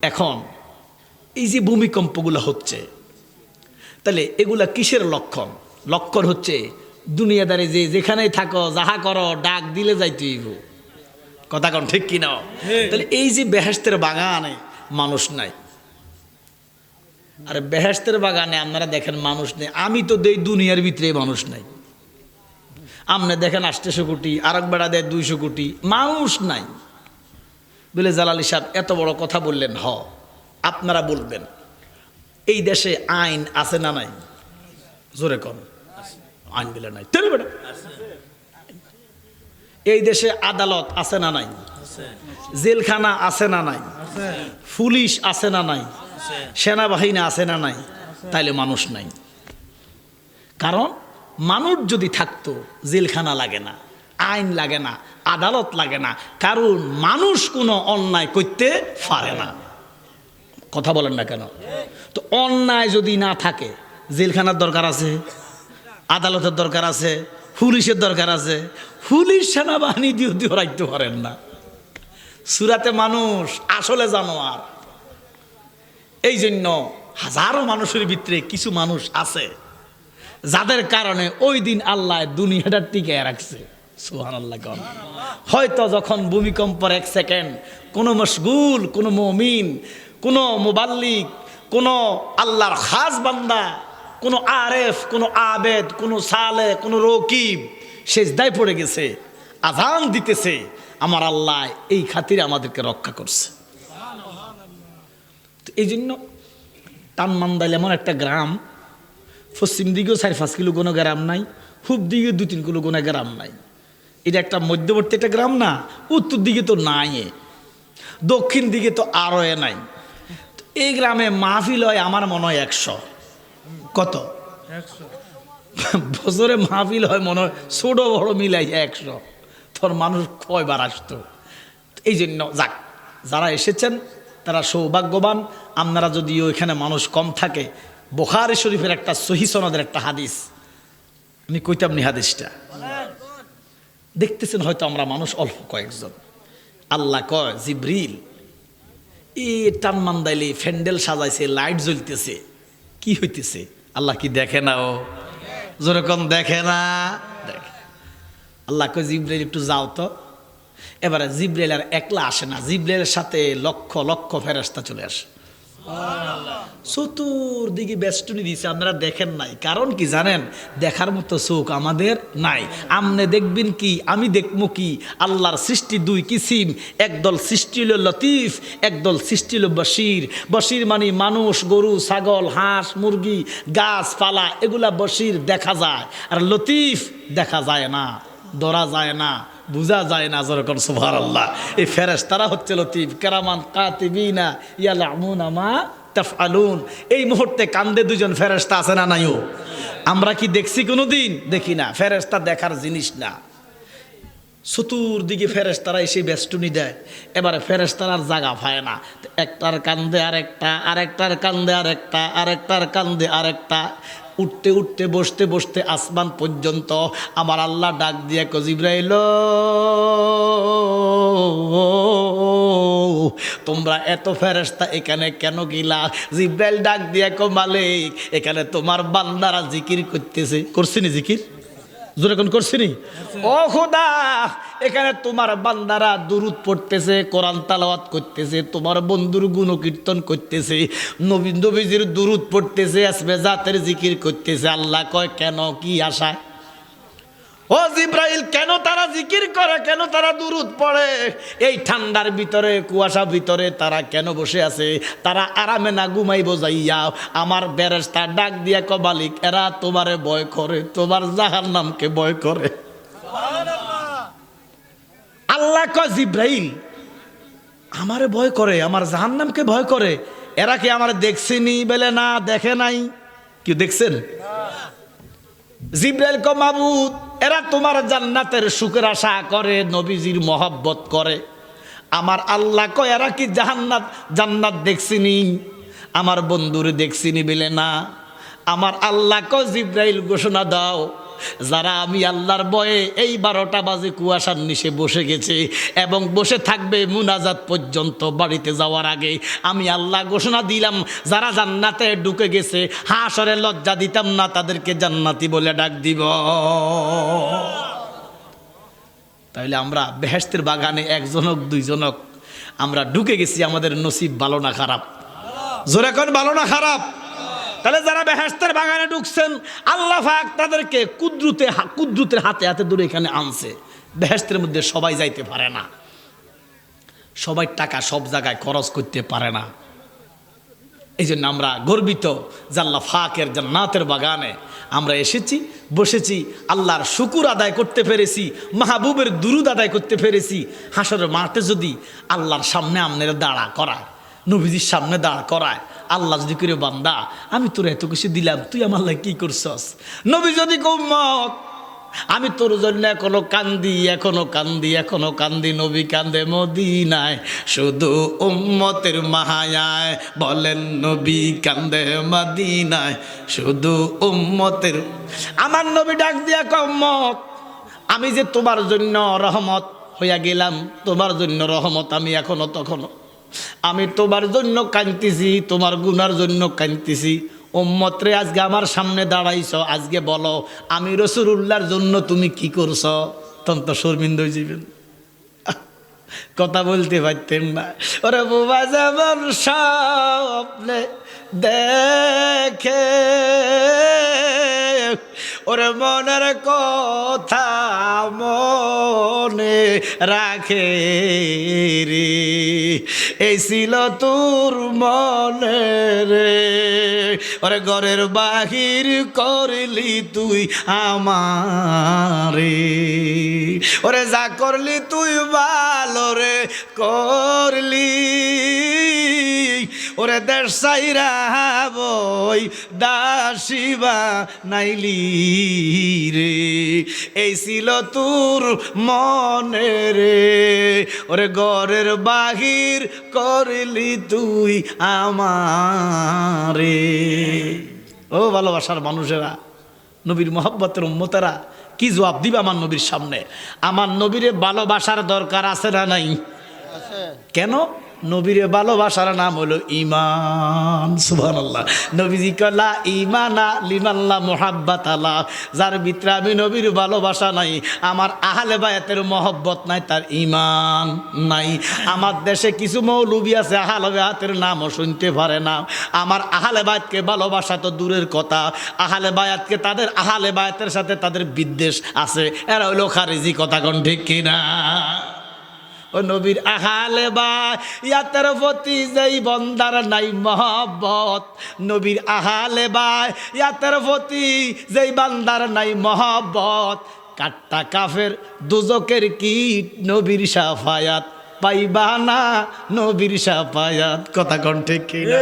এখন এই যে ভূমিকম্পগুলো হচ্ছে তাহলে এগুলা কিসের লক্ষণ? লক্ষণ হচ্ছে দুনিয়াদারে যে যেখানেই থাকো যাহা করো ডাক দিলে যাইতে হইব। কথা কন ঠিক কিনা? তাহলে এই যে বেহেস্তের বাগানে মানুষ নাই। আর বেহেস্তের বাগানে আপনারা দেখেন মানুষ নেই। আমি তো দেই দুনিয়ার ভিতরে মানুষ নাই। আপনি দেখেন আটশো কোটি আরেক বেড়া দেয় দুইশো কোটি মানুষ নাই। বলে, জালালি সাহেব এত বড় কথা বললেন, হ, আপনারা বলবেন। এই দেশে আইন আছে না নাই? জোরে কন। আইন বলে নাই। তেল এই দেশে আদালত আছে না নাই? জেলখানা আছে না নাই? পুলিশ আছে না নাই? সেনাবাহিনী আছে না নাই? তাইলে মানুষ নাই। কারণ মানুষ যদি থাকতো, জেলখানা লাগে না। আইন লাগে না, আদালত লাগে না কারণ মানুষ কোনো অন্যায় করতে পারে না। কথা বলেন না কেন? তো অন্যায় যদি না থাকে, জেলখানার দরকার আছে, আদালতের দরকার আছে, পুলিশের দরকার আছে, পুলিশ সেনাবাহিনী দিয়ে দিয়ে রাখতে পারেন না। সুরাতে মানুষ আসলে জানোয়ার। এই জন্য হাজারো মানুষের ভিতরে কিছু মানুষ আছে, যাদের কারণে ওই দিন আল্লাহ দুনিয়াটা টিকে রাখছে। সুহান আল্লাহ হয়তো যখন ভূমিকম্পর এক সেকেন্ড কোনো মশগুল, কোনো মমিন, কোনো মোবাল্লিক, কোনো আল্লাহর খাস বান্দা, কোনো আরেফ, কোনো আবেদ, কোনো সালে কোনো রকিব সেজদায় পড়ে গেছে আজান দিতেছে, আমার আল্লাহ এই খাতিরে আমাদেরকে রক্ষা করছে। এই জন্য টানমান্দাইল এমন একটা গ্রাম, পশ্চিম দিকেও চার পাঁচ কিলো কোনো গ্রাম নাই, পূব দিকে দু তিন কিলো কোনো গ্রাম নাই। এটা একটা মধ্যবর্তী একটা গ্রাম না উত্তর দিকে তো নাই এ। দক্ষিণ দিকে তো আরও এ নাই। এই গ্রামে মাহফিল হয় আমার মনে হয় একশো। কত? বছরে মাহফিল হয় মনে হয় ছোটো বড় মিলাই একশো। তোর মানুষ কয়বার আসতো? এই জন্য যাক যারা এসেছেন তারা সৌভাগ্যবান। আপনারা যদিও এখানে মানুষ কম থাকে বোখারি শরীফের একটা সহি সনদের একটা হাদিস। আমি কইতাম নি হাদিসটা। দেখতেছেন হয়তো আমরা মানুষ অল্প কয়েকজন। আল্লাহ কয়, জিব্রিল, এ টান মান্দাইলে ফ্যান্ডেল সাজাইছে, লাইট জ্বলতেছে। কি হইতেছে? আল্লাহ কি দেখে না ও? যেরকম দেখে না? আল্লাহ কয় জিব্রাইল একটু যাও তো। এবারে জিব্রাইল আর একলা আসে না। জিব্রাইলের সাথে লক্ষ লক্ষ ফেরাস্তা চলে আসে। চতুর্দিকে বেষ্টনী দিয়েছে আপনারা দেখেন নাই। কারণ কি জানেন? দেখার মতো চোখ আমাদের নাই। আমনে দেখবেন কি, আমি দেখব কি? আল্লাহর সৃষ্টি দুই কিসিম। একদল সৃষ্টি হলো লতিফ, একদল সৃষ্টি হলো বশির। বশির মানে মানুষ, গরু, ছাগল, হাঁস, মুরগি, গাছপালা, এগুলা বশির দেখা যায়। আর লতিফ দেখা যায় না, ধরা যায় না। বোঝা যায় না যেরকম সুভার আল্লাহ এই ফেরেস তারা হচ্ছে লতিফ, কেরামান, কাতিবিনা, ইয়ালামুন আমা তাফআলুন। এই মুহূর্তে কান্দে দুজন ফেরেস্তা আছে না নাইও আমরা কি দেখছি কোনো দিন দেখি না ফেরেস্তা দেখার জিনিস না। চতুর্দিকে ফেরেস্তারা এসে বেষ্টনী দেয়, এবারে ফেরেস্তারার জায়গা পায় না। একটার কান্দে আরেকটা, আরেকটার কান্দে আরেকটা, আরেকটার কান্দে আরেকটা। উঠতে উঠতে, বসতে বসতে আসমান পর্যন্ত আমার আল্লাহ ডাক দিয়ে কজিব্রাইল তোমরা এত ফেরেস্তা এখানে কেন গিলা? জিব্রাইল ডাক দিয়া কো মালিক, এখানে তোমার বান্দারা জিকির করতেছে। করছিনি জিকির? জোরে কোন করছিনি ও খোদা, এখানে তোমার বান্দারা দুরুদ পড়তেছে, কোরআন তালাওয়াত করতেছে, তোমার বন্ধুর গুণ কীর্তন করতেছে নবীন নবীজির দুরুদ পড়তেছে, আসবে জাতের জিকির করতেছে। আল্লাহ কয়, কেন কি আশায় ও জিব্রাইল, কেন তারা জিকির করে? কেন তারা দুরুদ পড়ে? এই ঠান্ডার ভিতরে, কুয়াশা ভিতরে তারা কেন বসে আছে? তারা আরামে না ঘুমাইব যাইয়া। আমার বেরেস্তা ডাক দিয়া কবালিক এরা তোমারে ভয় করে, তোমার জাহার নামকে ভয় করে। আল্লাহ কয়, জিব্রাইল, আমারে ভয় করে, আমার জাহান নামকে ভয় করে। এরা কি আমার দেখছেনি বলে? না, দেখে নাই। কি দেখছেন? জিব্রাইল কো মাবুদ এরা তোমার জান্নাতের সুখের আশা করে, নবীজির মহব্বত করে। আমার আল্লাহ কয়, এরা কি জাহান্নাত? জান্নাত দেখছিনি? আমার বন্ধুরে দেখছিনি বলে না? আমার আল্লাহ কয়, জিব্রাইল, ঘোষণা দাও যারা আমি আল্লাহর বয়ে এই বারোটা বাজে কুয়াশার নিচে বসে গেছে এবং বসে থাকবে মুনাজাত পর্যন্ত বাড়িতে যাওয়ার আগে, আমি আল্লাহ ঘোষণা দিলাম, যারা জান্নাতে ঢুকে গেছে, হাসরে লজ্জা দিতাম না, তাদেরকে জান্নাতি বলে ডাক দিব। তাহলে আমরা বেহেস্তের বাগানে একজনক, দুইজনক, আমরা ঢুকে গেছি, আমাদের নসিব ভালো না খারাপ। জোরে কোন ভালো না খারাপ? তাহলে যারা বেহেস্তের বাগানে ঢুকছেন, আল্লাহ পাক তাদেরকে কুদ্রুতে কুদ্রুতের হাতে হাতে দূরে এখানে আনছে। বেহেস্তের মধ্যে সবাই যাইতে পারে না। সবাই টাকা সব জায়গায় খরচ করতে পারে না। এই জন্য আমরা গর্বিত জাল্লা ফাকের জান্নাতের বাগানে আমরা এসেছি, বসেছি, আল্লাহর শুকুর আদায় করতে পেরেছি, মাহবুবের দুরুদ আদায় করতে পেরেছি। হাসরের মাঠে যদি আল্লাহর সামনে আমনের দাঁড়া করায়, নবীজির সামনে দাঁড় করায় আল্লাহ যদি করে বান্দা, আমি তোর এত কিছু দিলাম, তুই আমার কি করছস? নবী যদি কৌমত আমি তোর জন্য এখনও কান্দি এখনও কান্দি এখনও কান্দি, নবী কান্দে মদিনায়, শুধু উম্মতের মাহায় বলেন, নবী কান্দে মদিনায়, শুধু উম্মতের, আমার নবী ডাক দিয়া কম্মত আমি যে তোমার জন্য রহমত হইয়া গেলাম, তোমার জন্য রহমত আমি এখনও তখনও আমি তোমার জন্য কাঁদতেছি, তোমার গুনার জন্য কাঁদতেছি। ওম্মত্রে আজকে আমার সামনে দাঁড়াইছ, আজকে বলো, আমি রসুরুল্লাহর জন্য তুমি কি করছ? তখন তো শর্মিন্দ যাবেন কথা বলতে পারতেন না। ওরে বাবা যেমন স্বপ্নে দেখে ওরে মনের কথা মনে রাখে রে। এই ছিল তোর মনে রে। ওরে ঘরের বাহির করলি তুই আমারে। ওরে যা করলি তুই ভালো রে করলি। ওরে দেশ সাইরা বই দাসিবা নাইলি রে। এই ছিল তোর মনে রে। ওরে ঘরের বাহির করলি তুই আমারে। ও ভালোবাসার মানুষেরা নবীর মোহাব্বতের উম্মতেরা কি জবাব দিবে আমার নবীর সামনে? আমার নবীরে ভালোবাসার দরকার আছে না নাই? কেন? নবীরে ভালোবাসার নাম হলো ইমান সুবান আল্লাহ নবীজি কলা ইমানা লিমাল্লা মোহাব্বাত আল্লাহ যার ভিতরে আমি নবীর ভালোবাসা নাই, আমার আহলে বায়াতের মহব্বত নাই, তার ইমান নাই। আমার দেশে কিছু মৌলবী আছে, আহলে বায়াতের নামও শুনতে পারে না। আমার আহলে বায়াতকে ভালোবাসা তো দূরের কথা। আহলে বায়াতকে তাদের, আহলে বায়াতের সাথে তাদের বিদ্বেষ আছে। এরা হইল খারিজি, কথা কোন ঠিক কিনা? ও নবীর আহালে বা ইয়াতের প্রতি যেই বন্দার নাই মহব্বত, নবীর আহালে বা ইয়াতের প্রতি যেই বান্দার নাই মহব্বত, কাট্টা কাফের দুজকের কীট নবীর সাফায়াত, পাইবা না নবীর সাফায়াত, কথা কণ্ঠে কিনা?